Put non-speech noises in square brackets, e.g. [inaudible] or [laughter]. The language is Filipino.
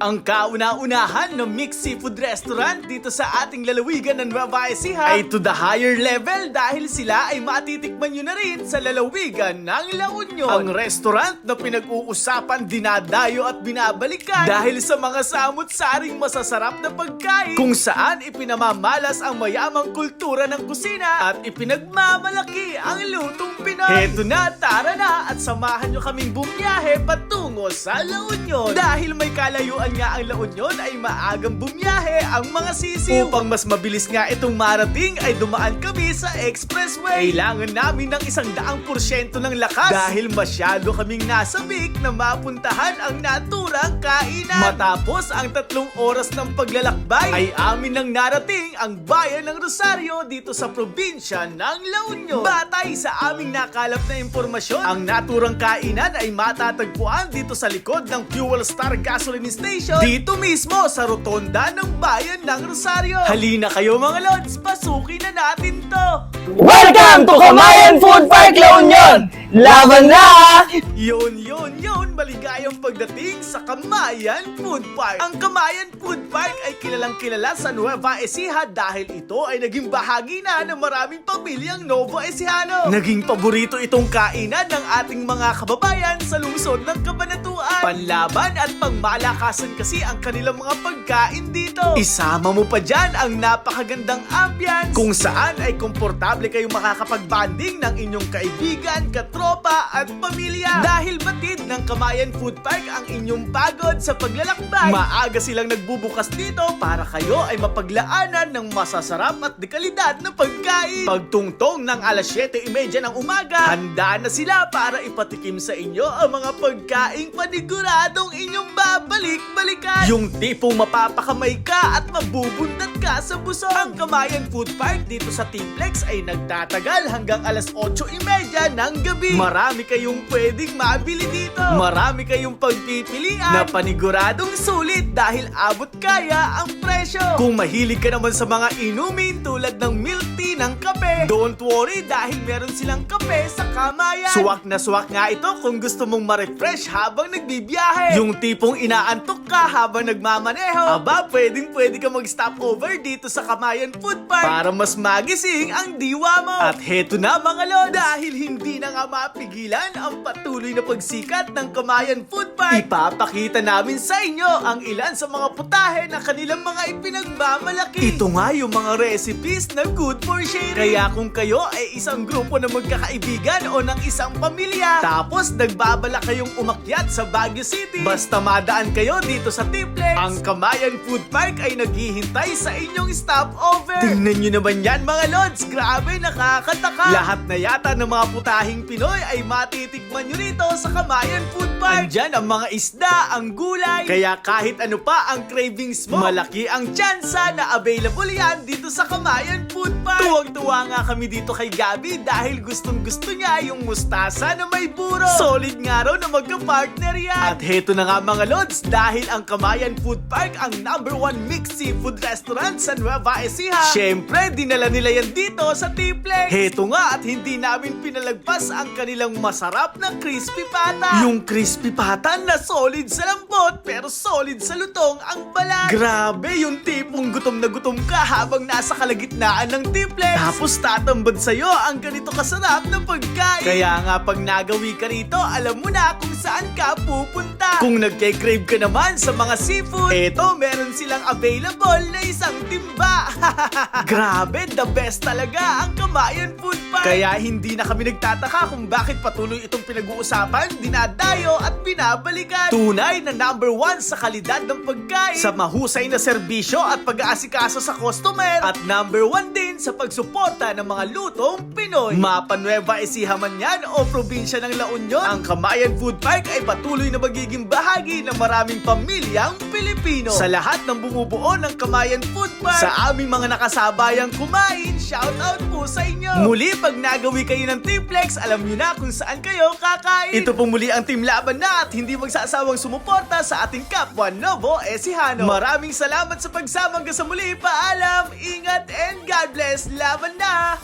Ang kauna-unahan ng Mixed Seafood Restaurant dito sa ating lalawigan ng Nueva Ecija ay to the higher level dahil sila ay matitikman nyo na rin sa lalawigan ng La Union. Ang restaurant na pinag-uusapan, dinadayo at binabalikan dahil sa mga samot-saring masasarap na pagkain kung saan ipinamamalas ang mayamang kultura ng kusina at ipinagmamalaki ang lutong Pinoy. Heto na, tara na at samahan nyo kaming bumiyahe patungo sa La Union. Dahil may kalayuan nga ang La Union ay maagang bumiyahe ang mga sisiw. Upang mas mabilis nga itong marating ay dumaan kami sa expressway. Kailangan namin ng isang daang porsyento ng lakas dahil masyado kaming nasabik na mapuntahan ang naturang kainan. Matapos ang tatlong oras ng paglalakbay ay amin nang narating ang bayan ng Rosario dito sa probinsya ng La Union. Batay sa aming nakalap na impormasyon, ang naturang kainan ay matatagpuan dito sa likod ng Fuel Star Gasoline Station dito mismo sa rotonda ng bayan ng Rosario. Halina kayo mga lods, pasukin na natin to! Welcome to Kamayan Food Park La Union! Laban na! Yun, yun, yun, maligayang pagdating sa Kamayan Food Park. Ang Kamayan Food Park ay kilalang kilala sa Nueva Ecija dahil ito ay naging bahagi na ng maraming pamilyang Novo Ecijano. Naging paborito itong kainan ng ating mga kababayan sa lungsod ng Kabanatuan. Panlaban at pangmalakasan kasi ang kanilang mga pagkain dito. Isama mo pa dyan ang napakagandang ambience kung saan ay komportable kayong makakapag-banding ng inyong kaibigan, katropa at pamilya. Dahil batid ng Kamayan Food Park ang inyong pagod sa paglalakbay, maaga silang nagbubukas dito para kayo ay mapaglaanan ng masasarap at dekalidad na pagkain. Pagtungtong ng alas 7.30 ng umaga, handa na sila para ipatikim sa inyo ang mga pagkaing paniguradong inyong babalik-balikan. Yung tipong mapapakamay ka at mabubundat ka sa busog. Ang Kamayan Food Park dito sa T-Plex ay nagtatagal hanggang alas 8.30 ng gabi. Marami kayong pwedeng mabili dito. Marami kayong pagpipilian na paniguradong sulit dahil abot kaya ang presyo. Kung mahilig ka naman sa mga inumin tulad ng milk tea ng kape, don't worry dahil meron silang kape sa Kamayan. Suwak na suwak nga ito kung gusto mong ma-refresh habang nagbibiyahe. Yung tipong inaantok ka habang nagmamaneho. Aba, pwedeng pwede ka mag-stop over dito sa Kamayan Food Park para mas magising ang diwa mo. At heto na mga lord, dahil hindi na nga mapigilan ang patuloy na pagsikat ng Kamayan Food Park, ipapakita namin sa inyo ang ilan sa mga putahe na kanilang mga ipinagmamalaki. Ito nga yung mga recipes na good for sharing. Kaya kung kayo ay isang grupo na magkakaibigan o ng isang pamilya, tapos nagbabala kayong umakyat sa Baguio City, basta madaan kayo dito sa Tiplex, ang Kamayan Food Park ay naghihintay sa inyong stopover. Tingnan nyo naman yan mga lods, grabe nakakataka. Lahat na yata ng mga putahing Pinoy ay matitikman nyo rito sa Kamayan Food Park. Andyan ang mga isda, ang gulay, kaya kahit ano pa ang cravings mo, malaki ang tsansa na available yan dito sa Kamayan Food Park. Tuwag-tuwa nga kami dito kay Gabi dahil gustong gusto niya yung mustasa na may buro. Solid nga raw na magka-partner yan. At heto na nga mga lods, dahil ang Kamayan Food Park ang number one mixed seafood restaurant sa Nueva Ecija. Siyempre, dinala nila yan dito sa Tiplex. Heto nga at hindi namin pinalagpas ang kanilang masarap na crispy pata. Yung crispy pata na solid sa lambot pero solid sa lutong ang balat. Grabe, yung tipong gutom na gutom ka habang nasa kalagitnaan ng Tiplex. Tapos tatambad sa'yo ang ganito kasarap na pagkain. Kaya nga pag nagawi ka rito, alam mo na kung saan ka pupunta. Kung nagke-crave ka naman sa mga seafood, eto meron silang available na isang timba. [laughs] Grabe, the best talaga ang Kamayan Food Park. Kaya hindi na kami nagtataka kung bakit patuloy itong pinag-uusapan, dinadayo at binabalikan. Tunay na number one sa kalidad ng pagkain, sa mahusay na serbisyo at pag-aasikaso sa customer, at number one din sa pagsuporta ng mga lutong Pinoy. Mapa Nueva Ecija man yan o probinsya ng La Union, ang Kamayan Food Park ay patuloy na magiging bahagi ng maraming pamilyang Pilipino. Sa lahat ng bumubuo ng Kamayan Food Park, sa aming mga nakasabayang kumain, shout out Muli, pag nagawi kayo ng Tiplex, alam nyo na kung saan kayo kakain. Ito po muli ang Team Laban na at hindi magsasawang sumuporta sa ating kapwa Novo Ecijano. Maraming salamat sa pagsama hanggang sa muli. Paalam, ingat, and God bless. Laban na!